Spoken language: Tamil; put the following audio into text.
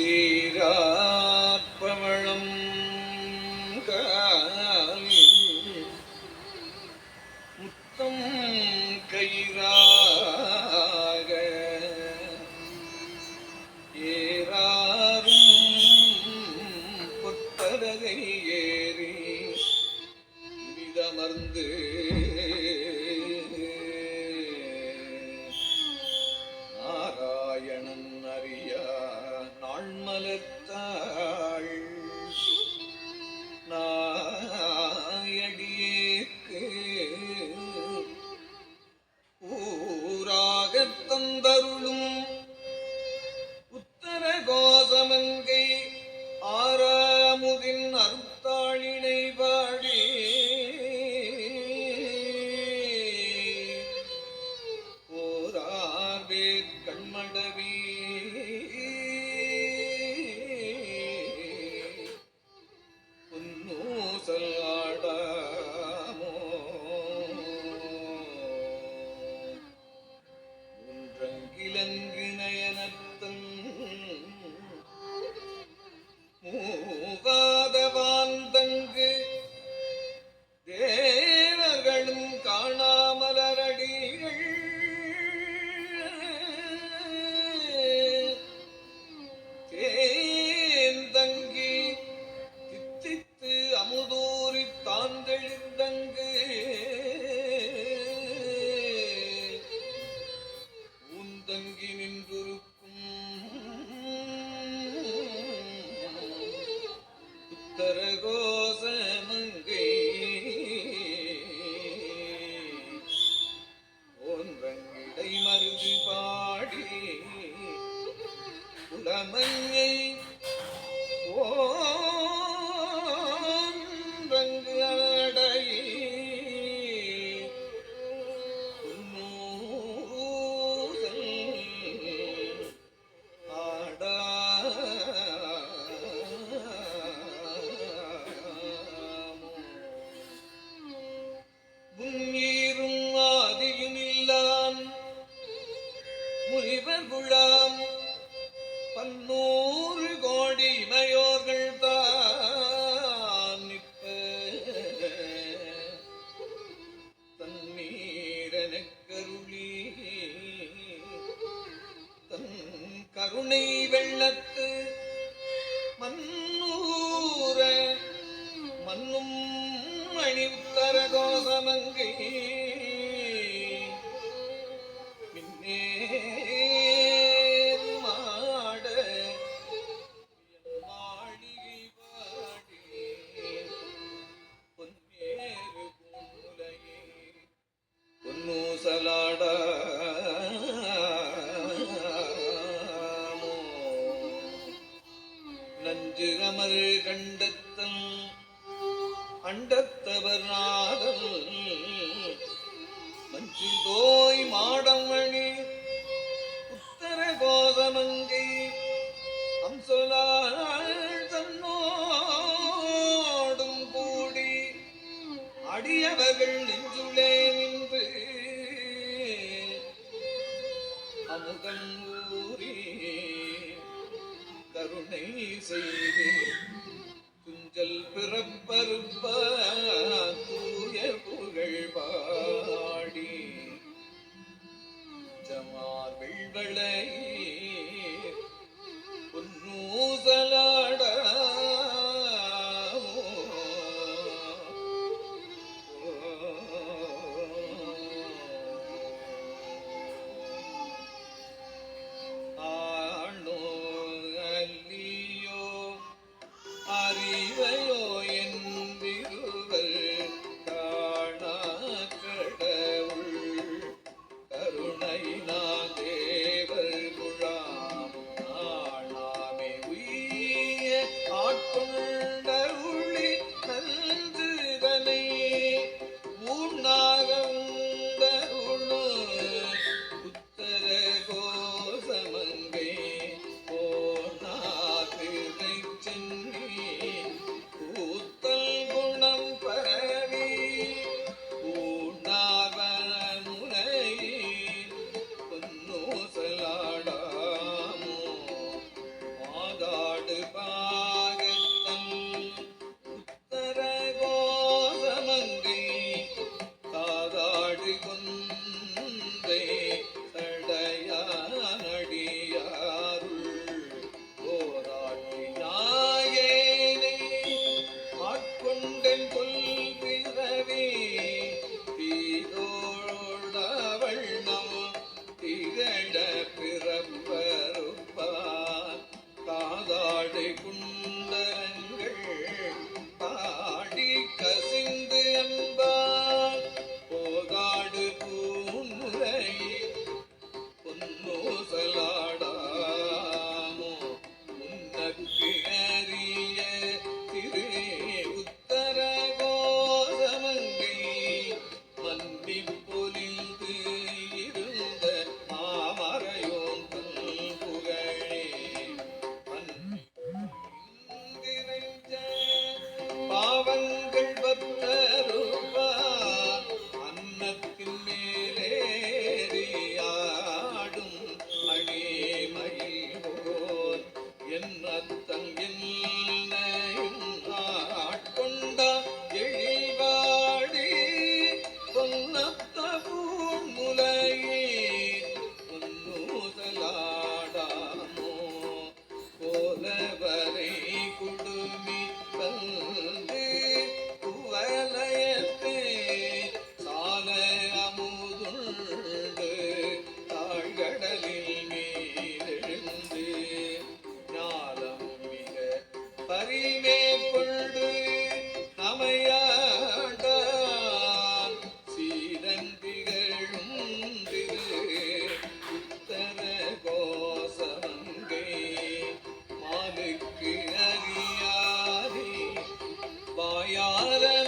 ചേരാപ്പവളം ಕರ್ತಾ கோசமங்கை அமுதம் ஊரே கருணை செய்து துஞ்சல் பிறப்பருப்ப தூய புகழ் பாடி ஜமார் வெள்வளையே లేకుండా அம்பாயார